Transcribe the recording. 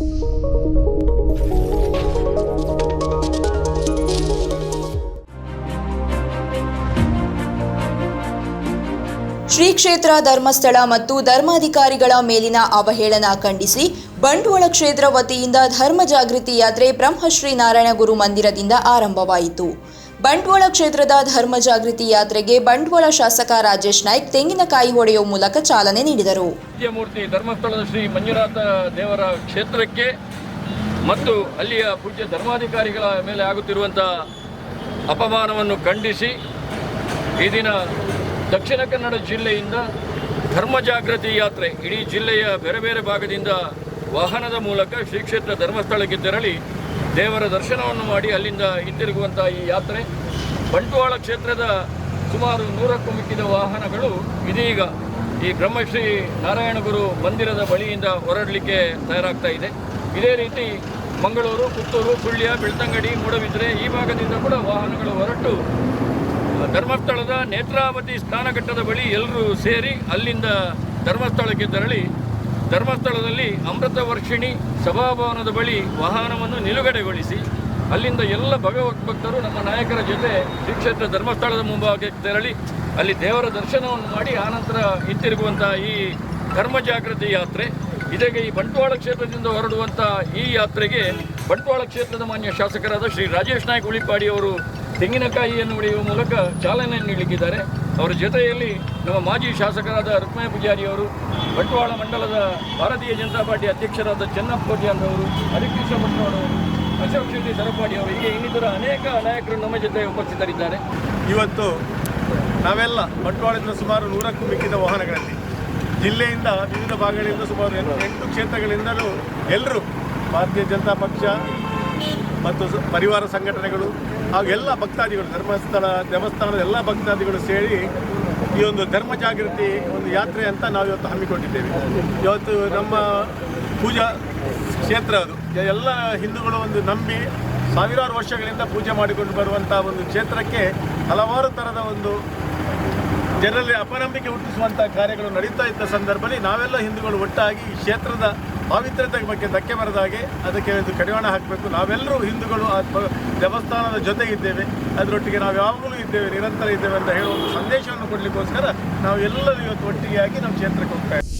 ಶ್ರೀ ಕ್ಷೇತ್ರ ಧರ್ಮಸ್ಥಳ ಮತ್ತು ಧರ್ಮಾಧಿಕಾರಿಗಳ ಮೇಲಿನ ಅವಹೇಳನ ಖಂಡಿಸಿ ಬಂಟ್ವಾಳ ಕ್ಷೇತ್ರ ವತಿಯಿಂದ ಧರ್ಮ ಜಾಗೃತಿ ಯಾತ್ರೆ ಬ್ರಹ್ಮಶ್ರೀ ನಾರಾಯಣ ಗುರು ಮಂದಿರದಿಂದ ಆರಂಭವಾಯಿತು. ಬಂಟ್ವಾಳ ಕ್ಷೇತ್ರದ ಧರ್ಮ ಜಾಗೃತಿ ಯಾತ್ರೆಗೆ ಬಂಟ್ವಾಳ ಶಾಸಕ ರಾಜೇಶ್ ನಾಯ್ಕ್ ತೆಂಗಿನಕಾಯಿ ಹೊಡೆಯುವ ಮೂಲಕ ಚಾಲನೆ ನೀಡಿದರು. ಮೂರ್ತಿ ಧರ್ಮಸ್ಥಳದ ಶ್ರೀ ಮಂಜುನಾಥ ದೇವರ ಕ್ಷೇತ್ರಕ್ಕೆ ಮತ್ತು ಅಲ್ಲಿಯ ಪೂಜ್ಯ ಧರ್ಮಾಧಿಕಾರಿಗಳ ಮೇಲೆ ಆಗುತ್ತಿರುವಂತಹ ಅಪಮಾನವನ್ನು ಖಂಡಿಸಿ ಈ ದಿನ ದಕ್ಷಿಣ ಕನ್ನಡ ಜಿಲ್ಲೆಯಿಂದ ಧರ್ಮ ಜಾಗೃತಿ ಯಾತ್ರೆ ಇಡೀ ಜಿಲ್ಲೆಯ ಬೇರೆ ಬೇರೆ ಭಾಗದಿಂದ ವಾಹನದ ಮೂಲಕ ಶ್ರೀ ಕ್ಷೇತ್ರ ಧರ್ಮಸ್ಥಳಕ್ಕೆ ತೆರಳಿ ದೇವರ ದರ್ಶನವನ್ನು ಮಾಡಿ ಅಲ್ಲಿಂದ ಹಿಂತಿರುಗುವಂಥ ಈ ಯಾತ್ರೆ. ಬಂಟ್ವಾಳ ಕ್ಷೇತ್ರದ ಸುಮಾರು ನೂರಕ್ಕೂ ಮಿಕ್ಕಿದ ವಾಹನಗಳು ಇದೀಗ ಈ ಬ್ರಹ್ಮಶ್ರೀ ನಾರಾಯಣಗುರು ಮಂದಿರದ ಬಳಿಯಿಂದ ಹೊರಡಲಿಕ್ಕೆ ತಯಾರಾಗ್ತಾ ಇದೆ. ಇದೇ ರೀತಿ ಮಂಗಳೂರು, ಪುತ್ತೂರು ಸುಳ್ಯ ಬೆಳ್ತಂಗಡಿ, ಮೂಡಬಿದ್ರೆ ಈ ಭಾಗದಿಂದ ಕೂಡ ವಾಹನಗಳು ಹೊರಟು. ಧರ್ಮಸ್ಥಳದ ನೇತ್ರಾವತಿ ಸ್ನಾನಘಟ್ಟದ ಬಳಿ ಎಲ್ಲರೂ ಸೇರಿ ಅಲ್ಲಿಂದ ಧರ್ಮಸ್ಥಳಕ್ಕೆ ತೆರಳಿ ಧರ್ಮಸ್ಥಳದಲ್ಲಿ ಅಮೃತ ವರ್ಷಿಣಿ ಸಭಾಭವನದ ಬಳಿ ವಾಹನವನ್ನು ನಿಲುಗಡೆಗೊಳಿಸಿ, ಅಲ್ಲಿಂದ ಎಲ್ಲ ಭಗವದ್ಭಕ್ತರು ನಮ್ಮ ನಾಯಕರ ಜೊತೆ ಶ್ರೀ ಕ್ಷೇತ್ರ ಧರ್ಮಸ್ಥಳದ ಮುಂಭಾಗಕ್ಕೆ ತೆರಳಿ, ಅಲ್ಲಿ ದೇವರ ದರ್ಶನವನ್ನು ಮಾಡಿ ಆನಂತರ ಹಿಂತಿರುಗುವಂತಹ ಈ ಧರ್ಮ ಜಾಗೃತಿ ಯಾತ್ರೆ. ಇದಕ್ಕೆ ಈ ಬಂಟ್ವಾಳ ಕ್ಷೇತ್ರದಿಂದ ಹೊರಡುವಂಥ ಈ ಯಾತ್ರೆಗೆ ಬಂಟ್ವಾಳ ಕ್ಷೇತ್ರದ ಮಾನ್ಯ ಶಾಸಕರಾದ ಶ್ರೀ ರಾಜೇಶ್ ನಾಯ್ಕ ಉಳಿಪಾಡಿ ಅವರು ತೆಂಗಿನಕಾಯಿಯನ್ನು ಹೊಡೆಯುವ ಮೂಲಕ ಚಾಲನೆ ನೀಡಲಿಕ್ಕಿದ್ದಾರೆ ಅವರ ಜೊತೆಯಲ್ಲಿ ನಮ್ಮ ಮಾಜಿ ಶಾಸಕರಾದ ರುಕ್ಮಯ ಪೂಜಾರಿ ಅವರು, ಬಂಟ್ವಾಳ ಮಂಡಲದ ಭಾರತೀಯ ಜನತಾ ಪಾರ್ಟಿ ಅಧ್ಯಕ್ಷರಾದ ಚೆನ್ನಪ್ಪ ಅವರು, ಹರಿಕೃಷ್ಣ ಅವರು, ಅಶೋಕ್ ಶೆಟ್ಟಿ ಸರಪಾಡಿ ಅವರು, ಹೀಗೆ ಇನ್ನಿತರ ಅನೇಕ ನಾಯಕರು ನಮ್ಮ ಜೊತೆ ಉಪಸ್ಥಿತರಿದ್ದಾರೆ. ಇವತ್ತು ನಾವೆಲ್ಲ ಬಂಟ್ವಾಳದಿಂದ ಸುಮಾರು ನೂರಕ್ಕೂ ಮಿಕ್ಕಿದ ವಾಹನಗಳಲ್ಲಿ, ಜಿಲ್ಲೆಯಿಂದ ವಿವಿಧ ಭಾಗಗಳಿಂದ ಸುಮಾರು ಎಂಟು ಕ್ಷೇತ್ರಗಳಿಂದಲೂ ಎಲ್ಲರೂ ಭಾರತೀಯ ಜನತಾ ಪಕ್ಷ ಮತ್ತು ಪರಿವಾರ ಸಂಘಟನೆಗಳು ಹಾಗೂ ಎಲ್ಲ ಭಕ್ತಾದಿಗಳು, ಧರ್ಮಸ್ಥಳ, ದೇವಸ್ಥಾನದ ಎಲ್ಲ ಭಕ್ತಾದಿಗಳು ಸೇರಿ ಈ ಒಂದು ಧರ್ಮ ಜಾಗೃತಿ ಒಂದು ಯಾತ್ರೆ ಅಂತ ನಾವು ಇವತ್ತು ಹಮ್ಮಿಕೊಂಡಿದ್ದೇವೆ. ಇವತ್ತು ನಮ್ಮ ಪೂಜಾ ಕ್ಷೇತ್ರ ಅದು. ಎಲ್ಲ ಹಿಂದೂಗಳು ಒಂದು ನಂಬಿ ಸಾವಿರಾರು ವರ್ಷಗಳಿಂದ ಪೂಜೆ ಮಾಡಿಕೊಂಡು ಬರುವಂಥ ಒಂದು ಕ್ಷೇತ್ರಕ್ಕೆ ಹಲವಾರು ಥರದ ಒಂದು ಜನರಲ್ಲಿ ಅಪನಂಬಿಕೆ ಹುಟ್ಟಿಸುವಂಥ ಕಾರ್ಯಗಳು ನಡೀತಾ ಇದ್ದ ಸಂದರ್ಭದಲ್ಲಿ ನಾವೆಲ್ಲ ಹಿಂದೂಗಳು ಒಟ್ಟಾಗಿ ಈ ಕ್ಷೇತ್ರದ ಪಾವಿತ್ರ್ಯತೆ ಬಗ್ಗೆ ಧಕ್ಕೆ ಬರದ ಹಾಗೆ ಅದಕ್ಕೆ ಒಂದು ಕಡಿವಾಣ ಹಾಕಬೇಕು. ನಾವೆಲ್ಲರೂ ಹಿಂದೂಗಳು ಆ ದೇವಸ್ಥಾನದ ಜೊತೆ ಇದ್ದೇವೆ. ಅದರೊಟ್ಟಿಗೆ ನಾವು ಯಾವಾಗಲೂ ಇದ್ದೇವೆ, ನಿರಂತರ ಇದ್ದೇವೆ ಅಂತ ಹೇಳುವ ಒಂದು ಸಂದೇಶವನ್ನು ಕೊಡಲಿಕ್ಕೋಸ್ಕರ ನಾವು ಎಲ್ಲರೂ ಇವತ್ತು ಒಟ್ಟಿಗೆ ಆಗಿ ನಮ್ಮ ಕ್ಷೇತ್ರಕ್ಕೆ ಹೋಗ್ತಾ ಇದ್ದೇವೆ